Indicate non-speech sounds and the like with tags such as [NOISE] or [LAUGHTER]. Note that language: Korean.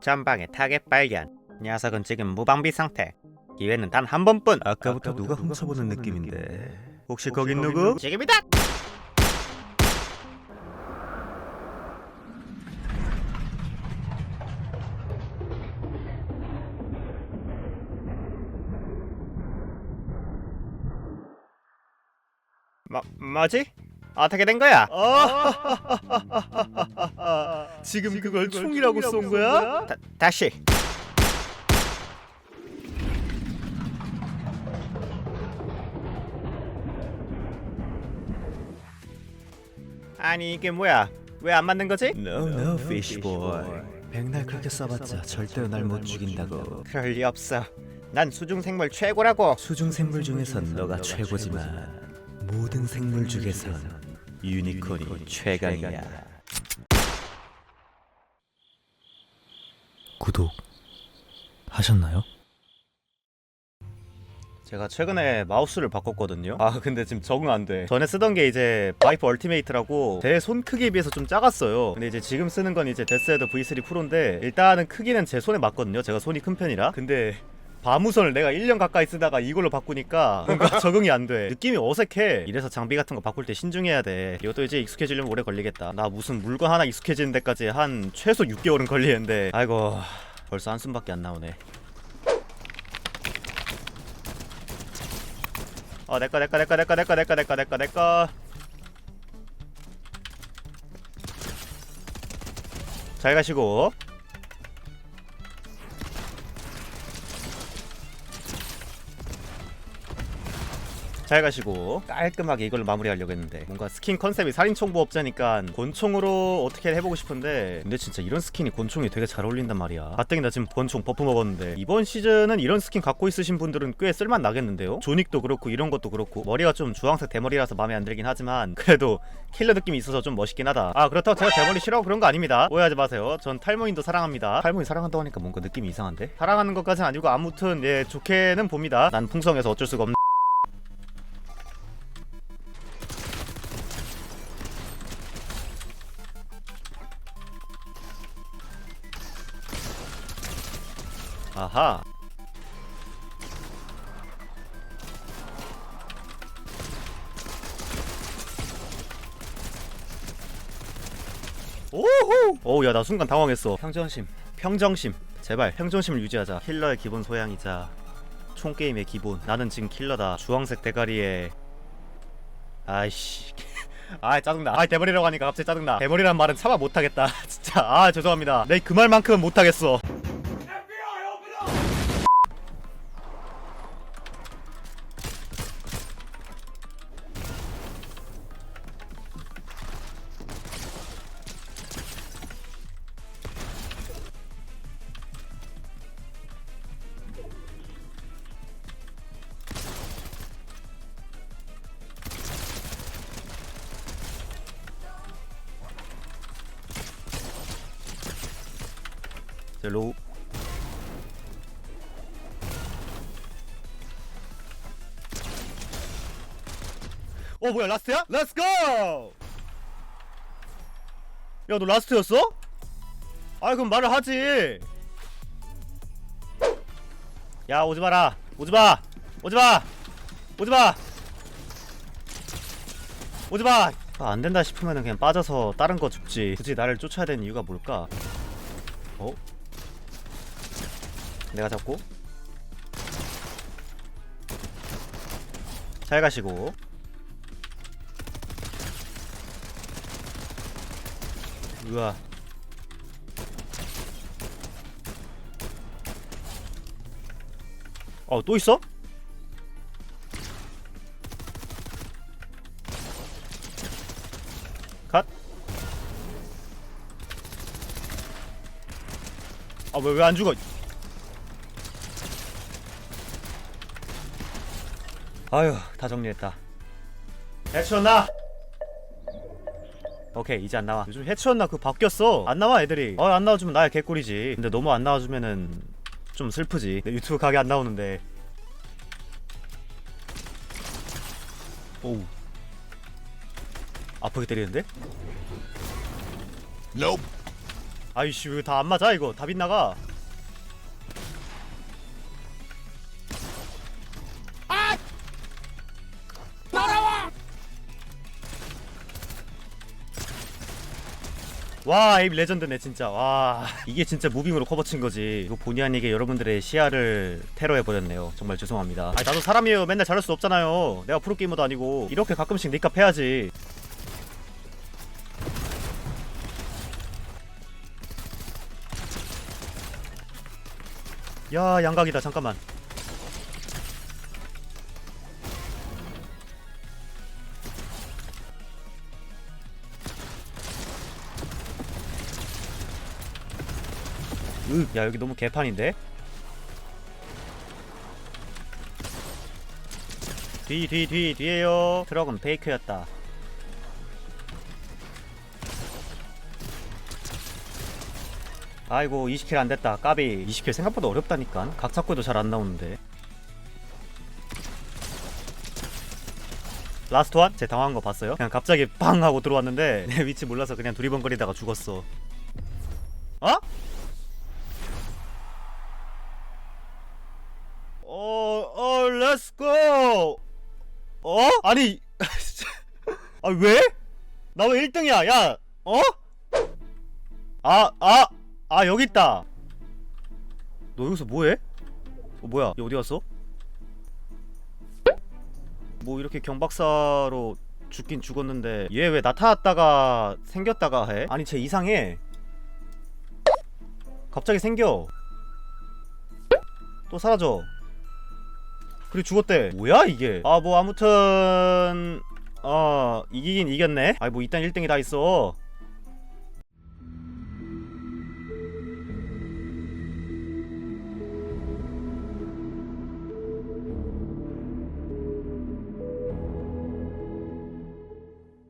전방에 타겟 발견. 녀석은 지금 무방비 상태. 기회는 단 한 번뿐. 아까부터 누가 훔쳐보는 느낌인데 혹시 거긴 누구? 지금이다. 뭐 뭐지? 어떻게 된 거야? [LAUGHS] 지금 그걸 총이라고 쏜 거야? 다, 다시. 아니 이게 뭐야? 왜 안 맞는 거지? No no fish boy 백날 그렇게 써봤자 절대로 날 못 죽인다고 그럴 리 없어. 난 수중 생물 최고라고. 수중 생물 중에선 너가 최고지만 모든 생물 중에선 유니콘이 최강이야 구독 하셨나요? 제가 최근에 마우스를 바꿨거든요. 아 근데 지금 적응 안 돼. 전에 쓰던 게 이제 바이퍼 얼티메이트라고 제 손 크기에 비해서 좀 작았어요. 근데 이제 지금 쓰는 건 이제 데스헤드 V3 프로인데 일단은 크기는 제 손에 맞거든요. 제가 손이 큰 편이라. 근데 바무선을 내가 1년 가까이 쓰다가 이걸로 바꾸니까 뭔가 [LAUGHS] 적응이 안 돼. 느낌이 어색해. 이래서 장비 같은 거 바꿀 때 신중해야 돼. 이것도 이제 익숙해지려면 오래 걸리겠다. 나 무슨 물건 하나 익숙해지는 데까지 한 최소 6개월은 걸리는데 아이고 벌써 한숨밖에 안 나오네. 어 내꺼 내꺼 내꺼 내꺼 내꺼 내꺼 내꺼 내꺼 내꺼 잘 가시고 잘 가시고 깔끔하게 이걸로 마무리하려고 했는데 뭔가 스킨 컨셉이 살인청부업자니까 곤총으로 어떻게 해보고 싶은데 근데 진짜 이런 스킨이 곤총이 되게 잘 어울린단 말이야. 가뜩이 나 지금 곤총 버프 먹었는데 이번 시즌은 이런 스킨 갖고 있으신 분들은 꽤 쓸맛 나겠는데요? 조닉도 그렇고 이런 것도 그렇고 머리가 좀 주황색 대머리라서 마음에 안 들긴 하지만 그래도 킬러 느낌이 있어서 좀 멋있긴 하다. 아 그렇다고 제가 대머리 싫어하고 그런 거 아닙니다. 오해하지 마세요. 전 탈모인도 사랑합니다. 탈모인 사랑한다고 하니까 뭔가 느낌이 이상한데? 사랑하는 것까지는 아니고 아무튼 예 좋게는 봅니다. 난 풍성해서 어쩔 수가 없는 아하. 오호! 오우 야나 순간 당황했어. 평정심. 평정심. 제발 평정심을 유지하자. 킬러의 기본 소양이자 총 게임의 기본. 나는 지금 킬러다. 주황색 대가리에 아이씨. [LAUGHS] 아 짜증나. 아 대머리라고 하니까 갑자기 짜증나. 대머리란 말은 참아 못하겠다. [LAUGHS] 진짜. 아 죄송합니다. 내 그 말만큼은 못하겠어. 제 로우 어 뭐야 라스트야? 렛츠고! 야너 라스트였어? 아 그럼 말을 하지. 야 오지마라. 오지마. 오지마. 오지마. 오지마. 아, 안 된다 싶으면 그냥 빠져서 다른 거 죽지. 굳이 나를 쫓아야 되는 이유가 뭘까? 어? 내가 잡고. 잘 가시고. 우와. 어 또 있어? 컷아왜 왜 안 죽어 아휴 다 정리했다. 해치웠나? 오케이 이제 안 나와. 요즘 해치웠나? 그거 바뀌었어. 안 나와 애들이. 어 안 나와주면 나야 개꿀이지. 근데 너무 안 나와주면은 좀 슬프지. 내 유튜브 가게 안 나오는데. 오우. 아프게 때리는데? 아이씨 왜 다 안 맞아 이거? 다 빗나가 와 에임 레전드네 진짜. 와. 이게 진짜 무빙으로 커버 친 거지. 이거 본의 아니게 여러분들의 시야를 테러해 버렸네요. 정말 죄송합니다. 아니 나도 사람이에요. 맨날 잘할 수 없잖아요. 내가 프로게이머도 아니고 이렇게 가끔씩 니값 해야지. 야 양각이다. 잠깐만 으, 야 여기 너무 개판인데? 뒤 뒤 뒤 뒤에요 트럭은 페이크였다 아이고 20킬 안됐다 까비 20킬 생각보다 어렵다니까 각 잡고도 잘 안 나오는데 라스트 원? 제 당황한 거 봤어요? 그냥 갑자기 빵 하고 들어왔는데 [LAUGHS] 내 위치 몰라서 그냥 두리번거리다가 죽었어 어? 어, 어, 렛츠고! 어? 아니, [LAUGHS] 아, 왜? 나 왜 1등이야, 야, 어? 아, 아, 아, 여기 있다. 너 여기서 뭐해? 어, 뭐야, 얘 어디 갔어? 뭐 이렇게 경박사로 죽긴 죽었는데 얘 왜 나타났다가 생겼다가 해? 아니 쟤 이상해 갑자기 생겨 또 사라져 그리고 죽었대. 뭐야 이게? 아 뭐 아무튼 어 이기긴 이겼네. 아이 뭐 일단 1등이 다 있어